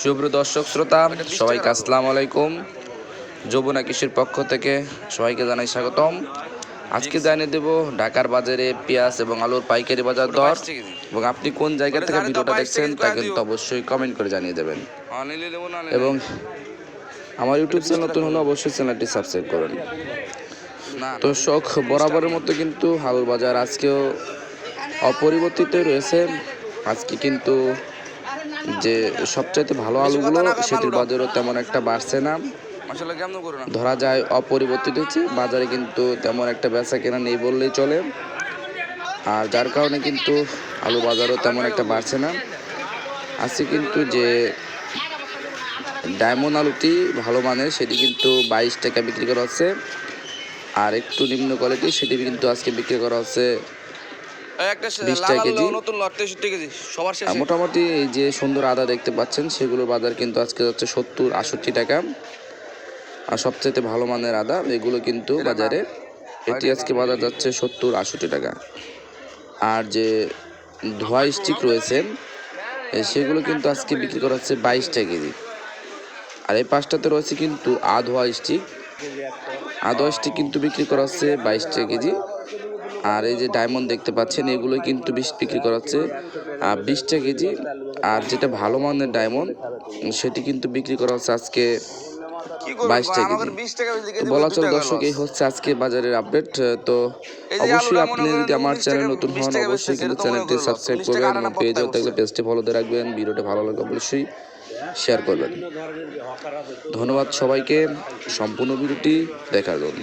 শুভ্র দর্শক, শ্রোতা, সবাইকে আসসালামু আলাইকুম। যমুনা কৃষির পক্ষ থেকে সবাইকে জানাই স্বাগতম। আজকে জানিয়ে দেব ঢাকার বাজারে পেঁয়াজ এবং আলুর পাইকারি বাজার দর এবং আপনি কোন জায়গা থেকে ভিডিওটা দেখছেন তা কিন্তু অবশ্যই কমেন্ট করে জানিয়ে দেবেন। এবং আমার ইউটিউব চ্যানেল নতুন হলে অবশ্যই চ্যানেলটি সাবস্ক্রাইব করুন। তো শখ বরাবরের মতো কিন্তু আলুর বাজার আজকেও অপরিবর্তিত রয়েছে। আজকে কিন্তু যে সবচাইতে ভালো আলুগুলো সেটির বাজারও তেমন একটা বাড়ছে না। ধরা যায় অপরিবর্তিত হচ্ছে বাজারে কিন্তু তেমন একটা বেচা কেনা নেই বললেই চলে। আর যার কারণে কিন্তু আলু বাজারও তেমন একটা বাড়ছে না। আজকে কিন্তু যে ডায়মন্ড আলুটি ভালো মানের সেটি কিন্তু বাইশ টাকা বিক্রি করা হচ্ছে। আর একটু নিম্ন কোয়ালিটি সেটি কিন্তু আজকে বিক্রি করা হচ্ছে একটা লাল কেজি। নতুন লট তেষট্টি কেজি সবার শেষে। মোটামুটি এই যে সুন্দর আদা দেখতে পাচ্ছেন সেগুলোর বাজার কিন্তু আজকে যাচ্ছে সত্তর আষট্টি টাকা। আর সবচেয়ে ভালো মানের আদা এগুলো কিন্তু বাজারে। এটি আজকে বাজার যাচ্ছে সত্তর আষট্টি টাকা। আর যে ধোয়া স্টিক রয়েছে সেগুলো কিন্তু আজকে বিক্রি করা হচ্ছে বাইশ টাকা কেজি। আর এই পাঁচটাতে রয়েছে কিন্তু আধোয়া স্টিক। আধোয়া স্টিক কিন্তু বিক্রি করা হচ্ছে বাইশ টাকা কেজি। আর এই যে ডায়মন্ড দেখতে পাচ্ছেন এগুলো কিন্তু বিশ বিক্রি করা হচ্ছে আর বিশ টাকা কেজি আর যেটা ভালো মানের ডায়মন্ড সেটি কিন্তু বিক্রি করা হচ্ছে আজকে 22 টাকা বলা চল দর্শক এই হচ্ছে আজকে বাজারের আপডেট তো অবশ্যই আপনি যদি আমার চ্যানেল নতুন হন অবশ্যই কিন্তু চ্যানেলটি সাবস্ক্রাইব করবেন এবং পেজে থাকলে পেজটি ফলোতে রাখবেন ভিডিওটা ভালো লাগলে অবশ্যই শেয়ার করবেন। ধন্যবাদ সবাইকে সম্পূর্ণ ভিডিওটি দেখার জন্য।